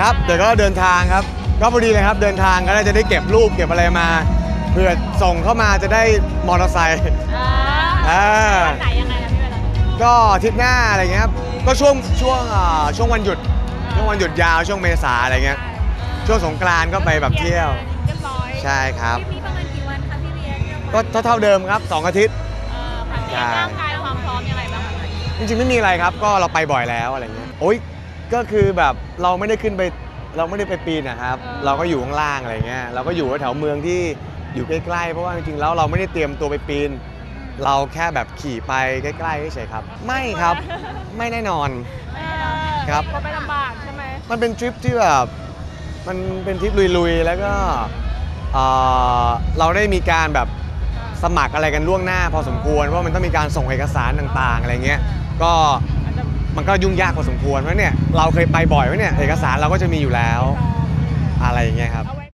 ครับเดี๋ยวก็เดินทางครับ ก็พอดีเลยครับเดินทางก็ได้จะได้เก็บรูปเก็บอะไรมาเพื่อส่งเข้ามาจะได้มอเตอร์ไซค์อ่าอ่าวันไหนยังไงนะพี่เวลาก็อาทิตย์หน้าอะไรเงี้ยครับก็ช่วงช่วงอ่าช่วงวันหยุดช่วงวันหยุดยาวช่วงเมษาอะไรเงี้ยช่วงสงกรานต์ก็ไปแบบเที่ยว เรียบร้อยใช่ครับทริปนี้ประมาณกี่วันคะพี่เลี้ยงเรียกว่าก็เท่าๆเดิมครับ2อาทิตย์ เอ่อผ่านเกณฑ์ร่างกายความพร้อมยังไงบ้างคะจริงๆไม่มีอะไรครับ ก็เราไปบ่อยแล้วอะไรเงี้ยโอ๊ย ก็คือแบบเราไม่ได้ขึ้นไปเราไม่ได้ไปปีนนะครับ เราก็อยู่ข้างล่างอะไรเงี้ยเราก็อยู่แถวๆเมืองที่อยู่ใกล้ๆ เพราะว่าจริงๆแล้วเราไม่ได้เตรียมตัวไปปีน เราแค่แบบขี่ไปใกล้ๆเฉยๆครับ ไม่ครับไม่แน่นอน ครับ ก็ไปลำบากใช่ไหมมันเป็นทริปที่แบบมันเป็นทริปลุยๆ แล้วก็เอ่อเราได้มีการแบบสมัครอะไรกันล่วงหน้าพอสมควรเพราะมันต้องมีการส่งเอกสารต่างๆ อะไรเงี้ยก็อาจจะ มันก็ยุ่งยากพอสมควรเพราะเนี่ยเราเคยไปบ่อยเพราะเนี่ยเอกสารเราก็จะมีอยู่แล้วอะไรอย่างเงี้ยครับ